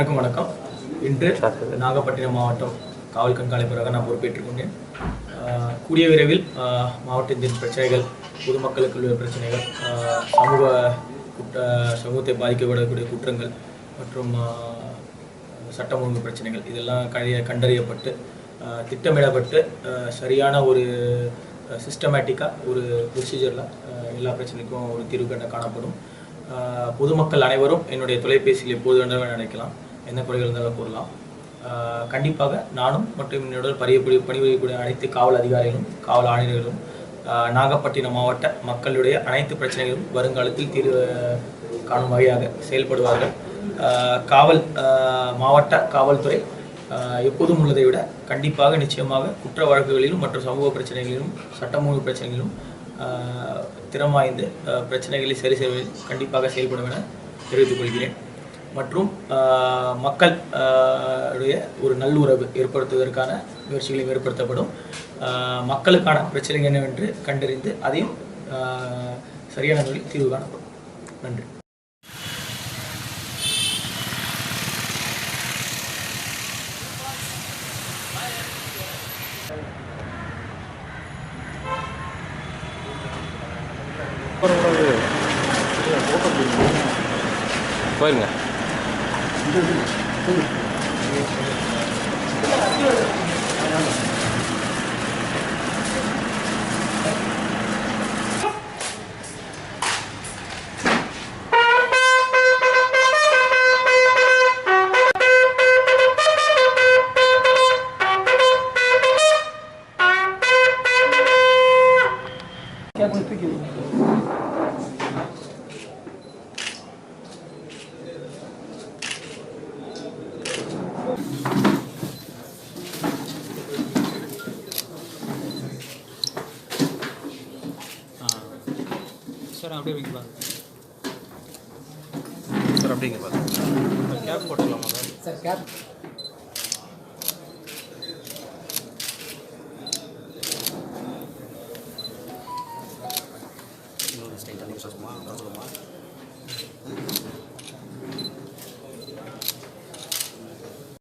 வணக்கம் வணக்கம். இன்று நாகப்பட்டினம் மாவட்டம் காவல் கண்காணிப்பராக நான் பொறுப்பேற்றுக் கொண்டேன். ஆஹ் கூடிய விரைவில் மாவட்டத்தின் பிரச்சனைகள் பொதுமக்களுக்கு உள்ள பிரச்சனைகள் சமூக குற்ற சமூகத்தை பாதிக்கப்படக்கூடிய குற்றங்கள் மற்றும் சட்டம் ஒழுங்கு பிரச்சனைகள் இதெல்லாம் கழிய கண்டறியப்பட்டு திட்டமிடப்பட்டு சரியான ஒரு சிஸ்டமேட்டிக்காக ஒரு ப்ரொசீஜரில் எல்லா பிரச்சனைக்கும் ஒரு தீர்வு கண்ட காணப்படும். பொதுமக்கள் அனைவரும் என்னுடைய தொலைபேசியில் எப்போது வேண்டாலும் நினைக்கலாம் என்ன குறைகள் இருந்தாலும் கூறலாம். கண்டிப்பாக நானும் மற்றும் என்னுடன் பரிய பணிபுரியக்கூடிய அனைத்து காவல் அதிகாரிகளும் காவல் ஆணையர்களும் நாகப்பட்டினம் மாவட்ட மக்களுடைய அனைத்து பிரச்சனைகளும் வருங்காலத்தில் தீர்வு காணும் வகையாக செயல்படுவார்கள். காவல் மாவட்ட காவல்துறை எப்போதும் உள்ளதை விட கண்டிப்பாக நிச்சயமாக குற்ற வழக்குகளிலும் மற்றும் சமூக பிரச்சனைகளிலும் சட்டமூக பிரச்சனைகளிலும் திறம் வாய்ந்து பிரச்சனைகளை சரி செய்வதில் கண்டிப்பாக செயல்படும் என தெரிவித்துக் கொள்கிறேன். மற்றும் மக்கள் உடைய ஒரு நல்லுறவு ஏற்படுத்துவதற்கான முயற்சிகளும் ஏற்படுத்தப்படும். மக்களுக்கான பிரச்சனைகள் என்னவென்று கண்டறிந்து அதையும் சரியான முறையில் தீர்வு காணப்படும். நன்றி. Я буду пигировать. சார் அப்படியே வைக்கலாம் சார் அப்படிங்க பாருங்க. கேப் போட்டுக்கலாமா சார்? Sir cab